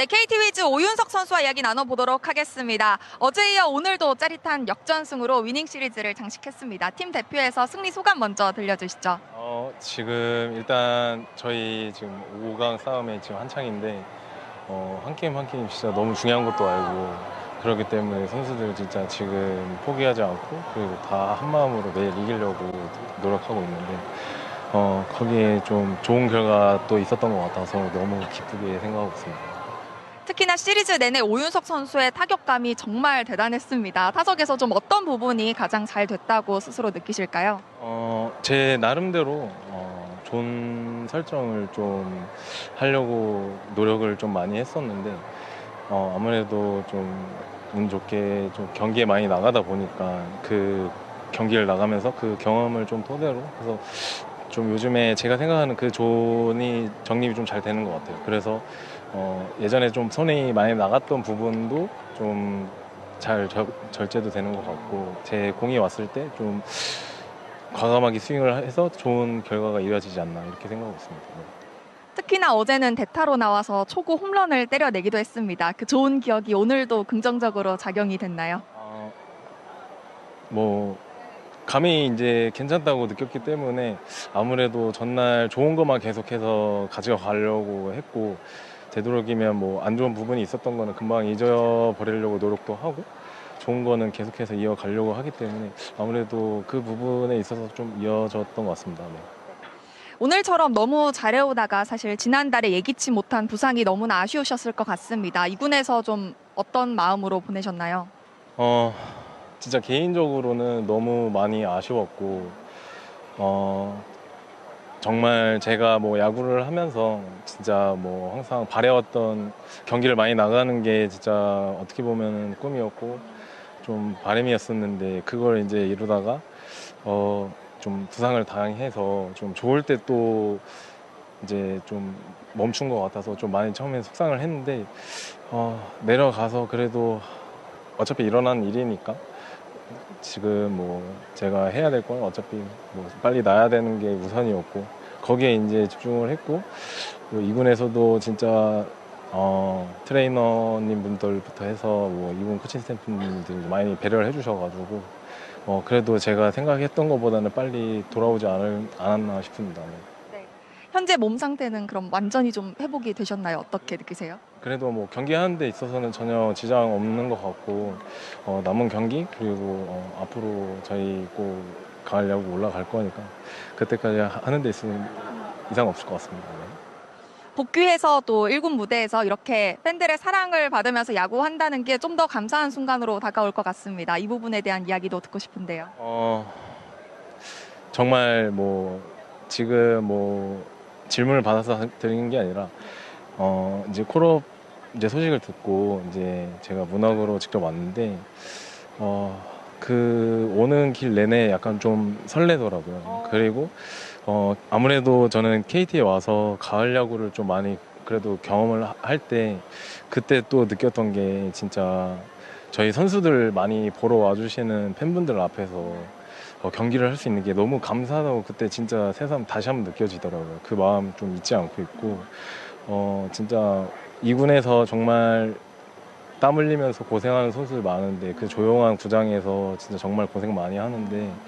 네, KT 위즈 오윤석 선수와 이야기 나눠보도록 하겠습니다. 어제 이어 오늘도 짜릿한 역전승으로 위닝 시리즈를 장식했습니다. 팀 대표에서 승리 소감 먼저 들려주시죠. 어, 지금 일단 저희 지금 5강 싸움에 지금 한창인데 어, 한 게임 한 게임 진짜 너무 중요한 것도 알고 그렇기 때문에 선수들 진짜 지금 포기하지 않고 그리고 다 한 마음으로 매일 이기려고 노력하고 있는데 어, 거기에 좀 좋은 결과 또 있었던 것 같아서 너무 기쁘게 생각하고 있습니다. 특히나 시리즈 내내 오윤석 선수의 타격감이 정말 대단했습니다. 타석에서 좀 어떤 부분이 가장 잘 됐다고 스스로 느끼실까요? 어, 제 나름대로 어, 좋은 설정을 좀 하려고 노력을 좀 많이 했었는데 어, 아무래도 좀 운 좋게 좀 경기에 많이 나가다 보니까 그 경기를 나가면서 그 경험을 좀 토대로 해서 좀 요즘에 제가 생각하는 그 존이 정립이 좀 잘 되는 것 같아요. 그래서 어, 예전에 좀 손이 많이 나갔던 부분도 좀 잘 절제도 되는 것 같고 제 공이 왔을 때 좀 과감하게 스윙을 해서 좋은 결과가 이어지지 않나 이렇게 생각하고 있습니다. 네. 특히나 어제는 대타로 나와서 초구 홈런을 때려내기도 했습니다. 그 좋은 기억이 오늘도 긍정적으로 작용이 됐나요? 어, 뭐 감이 이제 괜찮다고 느꼈기 때문에 아무래도 전날 좋은 것만 계속해서 가져가려고 했고 되도록이면 뭐 안 좋은 부분이 있었던 거는 금방 잊어버리려고 노력도 하고 좋은 거는 계속해서 이어가려고 하기 때문에 아무래도 그 부분에 있어서 좀 이어졌던 것 같습니다. 네. 오늘처럼 너무 잘해오다가 사실 지난달에 예기치 못한 부상이 너무나 아쉬우셨을 것 같습니다. 이군에서 좀 어떤 마음으로 보내셨나요? 어, 진짜 개인적으로는 너무 많이 아쉬웠고, 어, 정말 제가 뭐 야구를 하면서 진짜 뭐 항상 바래왔던 경기를 많이 나가는 게 진짜 어떻게 보면 꿈이었고, 좀 바람이었었는데, 그걸 이제 이루다가, 어, 좀 부상을 당해서 좀 좋을 때 또 이제 좀 멈춘 것 같아서 좀 많이 처음에 속상을 했는데, 어, 내려가서 그래도 어차피 일어난 일이니까 지금 뭐 제가 해야 될 건 어차피 뭐 빨리 나야 되는 게 우선이었고 거기에 이제 집중을 했고 뭐 이군에서도 진짜 어, 트레이너님 분들부터 해서 뭐 이군 코칭 스태프님들 많이 배려를 해주셔가지고 어, 그래도 제가 생각했던 것보다는 빨리 돌아오지 않을, 않았나 싶습니다. 네. 현재 몸 상태는 그럼 완전히 좀 회복이 되셨나요? 어떻게 느끼세요? 그래도 뭐 경기하는 데 있어서는 전혀 지장 없는 것 같고 어, 남은 경기 그리고 어, 앞으로 저희 꼭 가려고 올라갈 거니까 그때까지 하는 데 있으면 이상 없을 것 같습니다. 네. 복귀해서 또 1군 무대에서 이렇게 팬들의 사랑을 받으면서 야구한다는 게 좀 더 감사한 순간으로 다가올 것 같습니다. 이 부분에 대한 이야기도 듣고 싶은데요. 어, 정말 뭐 지금 뭐 질문을 받아서 드리는 게 아니라 어, 이제 콜업 이제 소식을 듣고 이제 제가 문학으로 직접 왔는데 어, 그 오는 길 내내 약간 좀 설레더라고요. 그리고 어, 아무래도 저는 KT에 와서 가을 야구를 좀 많이 그래도 경험을 할 때 그때 또 느꼈던 게 진짜 저희 선수들 많이 보러 와주시는 팬분들 앞에서 어, 경기를 할 수 있는 게 너무 감사하다고 그때 진짜 새삼 다시 한번 느껴지더라고요. 그 마음 좀 잊지 않고 있고 어, 진짜 이군에서 정말 땀 흘리면서 고생하는 선수들 많은데 그 조용한 구장에서 진짜 정말 고생 많이 하는데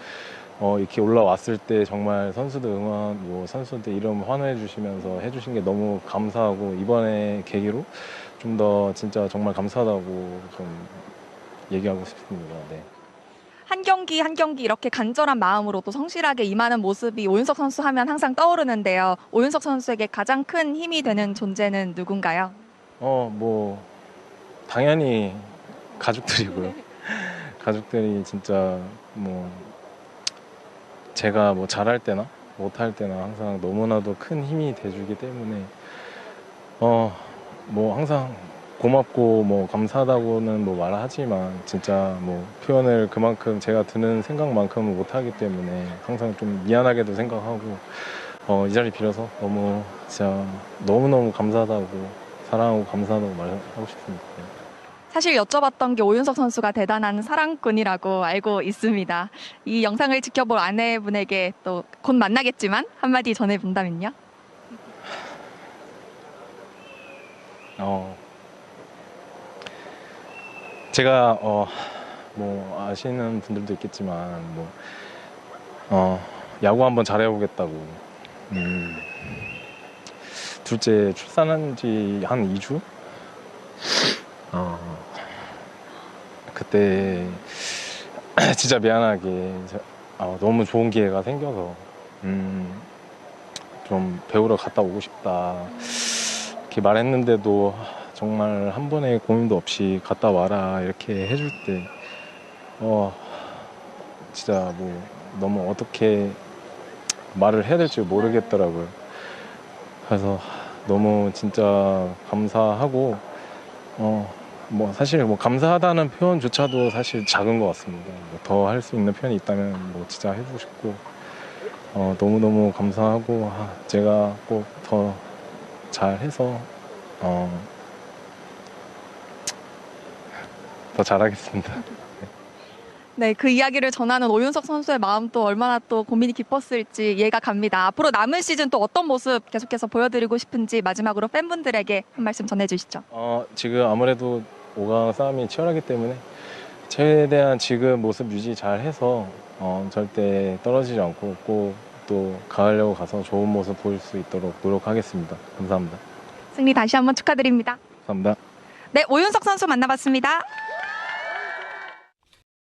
어, 이렇게 올라왔을 때 정말 선수들 응원, 뭐 선수들 이름 환호해 주시면서 해주신 게 너무 감사하고 이번에 계기로 좀 더 진짜 정말 감사하다고 좀 얘기하고 싶습니다. 네. 한 경기 한 경기 이렇게 간절한 마음으로 또 성실하게 임하는 모습이 오윤석 선수 하면 항상 떠오르는데요. 오윤석 선수에게 가장 큰 힘이 되는 존재는 누군가요? 어, 뭐 당연히 가족들이고요. 가족들이 진짜 뭐 제가 뭐 잘할 때나 못할 때나 항상 너무나도 큰 힘이 돼주기 때문에 어 뭐 항상 고맙고 뭐 감사하다고는 뭐 말하지만 진짜 뭐 표현을 그만큼 제가 드는 생각만큼은 못하기 때문에 항상 좀 미안하게도 생각하고 어 이 자리 빌어서 너무 진짜 너무너무 감사하다고 사랑하고 감사하다고 말하고 싶습니다. 네. 사실 여쭤봤던 게 오윤석 선수가 대단한 사랑꾼이라고 알고 있습니다. 이 영상을 지켜볼 아내분에게 또 곧 만나겠지만 한마디 전해본다면요? 어, 제가 어, 뭐 아시는 분들도 있겠지만 뭐 어, 야구 한번 잘해보겠다고. 음, 둘째 출산한 지 한 2주? 어, 그때 진짜 미안하게 저- 어, 너무 좋은 기회가 생겨서 음, 좀 배우러 갔다 오고 싶다. 이렇게 말했는데도 정말 한 번의 고민도 없이 갔다 와라 이렇게 해줄 때 어, 진짜 뭐 너무 어떻게 말을 해야 될지 모르겠더라고요. 그래서 너무 진짜 감사하고 어, 뭐 사실 뭐 감사하다는 표현조차도 사실 작은 것 같습니다. 뭐 더할 수 있는 표현이 있다면 뭐 진짜 해보고 싶고 어, 너무 너무 감사하고 아, 제가 꼭 더 잘해서 어, 더 잘하겠습니다. 네, 그 이야기를 전하는 오윤석 선수의 마음도 얼마나 또 고민이 깊었을지 이해가 갑니다. 앞으로 남은 시즌 또 어떤 모습 계속해서 보여드리고 싶은지 마지막으로 팬분들에게 한 말씀 전해주시죠. 어, 지금 아무래도 5강 싸움이 치열하기 때문에 최대한 지금 모습 유지 잘 해서 어, 절대 떨어지지 않고 꼭 또 가을려고 가서 좋은 모습 보일 수 있도록 노력하겠습니다. 감사합니다. 승리 다시 한번 축하드립니다. 감사합니다. 네, 오윤석 선수 만나봤습니다.